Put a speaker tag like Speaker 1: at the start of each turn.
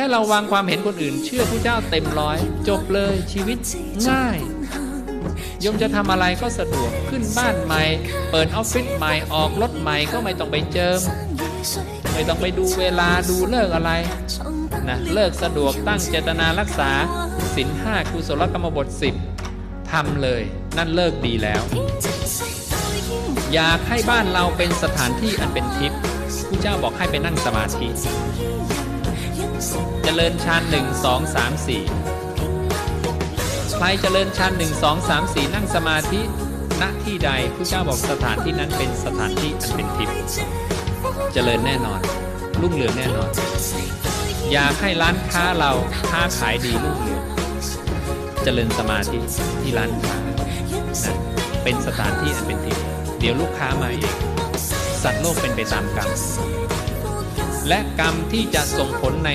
Speaker 1: ค่เราวางความเห็นคนอื่น เชื่อผู้เจ้าเต็มร้อย จบเลยชีวิตง่ายยมจะทำอะไรก็สะดวกขึ้นบ้านใหม่ เปิดออฟฟิศใหม่ออกรถใหม่ก็ไม่ต้องไปเจิม ไม่ต้องไปดูเวลาดูเลิกอะไรนะเลิกสะดวกตั้งเจตนารักษาศีลห้ากุศลกรรมบทสิบทำเลย นั่นเลิกดีแล้ว อยากให้บ้านเราเป็นสถานที่อันเป็นทิพย์ผู้เจ้าบอกให้ไปนั่งสมาธิ เจริญฌานหนึ่งสองสามสี่ใครเจริญฌานหนึ่งสองสามสี่นั่งสมาธิณที่ใดผู้เจ้าบอกสถานที่นั้นเป็นสถานที่อันเป็นทิพย์เจริญแน่นอน รุ่งเรืองแน่นอน อยากให้ร้านค้าเราค้าขายดีรุ่งเรืองเจริญสมาธิที่ร้านค้านะเป็นสถานที่อันเป็นทิพย์เดี๋ยวลูกค้ามาเองสัตว์โลกเป็นไปตามกรรม และกรรมที่จะส่งผลใน